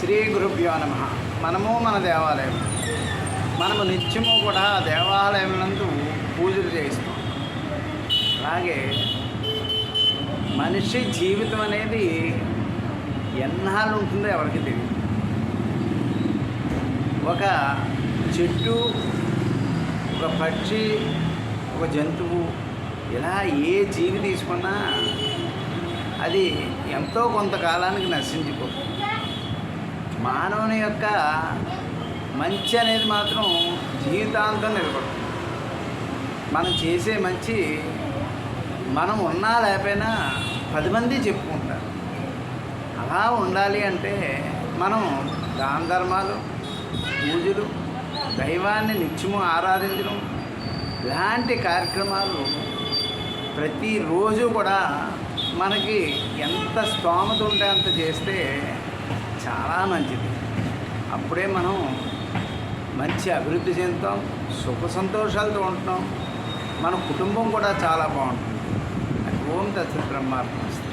శ్రీ గురుభ్యో నమ. మనము మన దేవాలయం. మనము నిత్యము కూడా దేవాలయం నందు పూజలు చేస్తాం అలాగే మనిషి జీవితం అనేది ఎన్నాళ్ళు ఉంటుందో ఎవరికి తెలియదు. ఒక చెట్టు ఒక పక్షి ఒక జంతువు ఇలా ఏ జీవి తీసుకున్నా అది ఎంతో కొంతకాలానికి నశించిపోతుంది. మానవుని యొక్క మంచి అనేది మాత్రం జీవితాంతం నిలబడుతుంది మనం చేసే మంచి మనం ఉన్నా లేకపోయినా పది మంది చెప్పుకుంటారు. అలా ఉండాలి అంటే మనం దాన ధర్మాలు పూజలు దైవాన్ని నిత్యము ఆరాధించడం ఇలాంటి కార్యక్రమాలు ప్రతిరోజు కూడా మనకి ఎంత స్తోమత ఉంటే అంత చేస్తే చాలా మంచిది. అప్పుడే మనం మంచి అభివృద్ధి చెందుతాం సుఖ సంతోషాలతో ఉంటున్నాం. మన కుటుంబం కూడా చాలా బాగుంటుంది. ఓం తత్సత్ బ్రహ్మార్పణిస్తుంది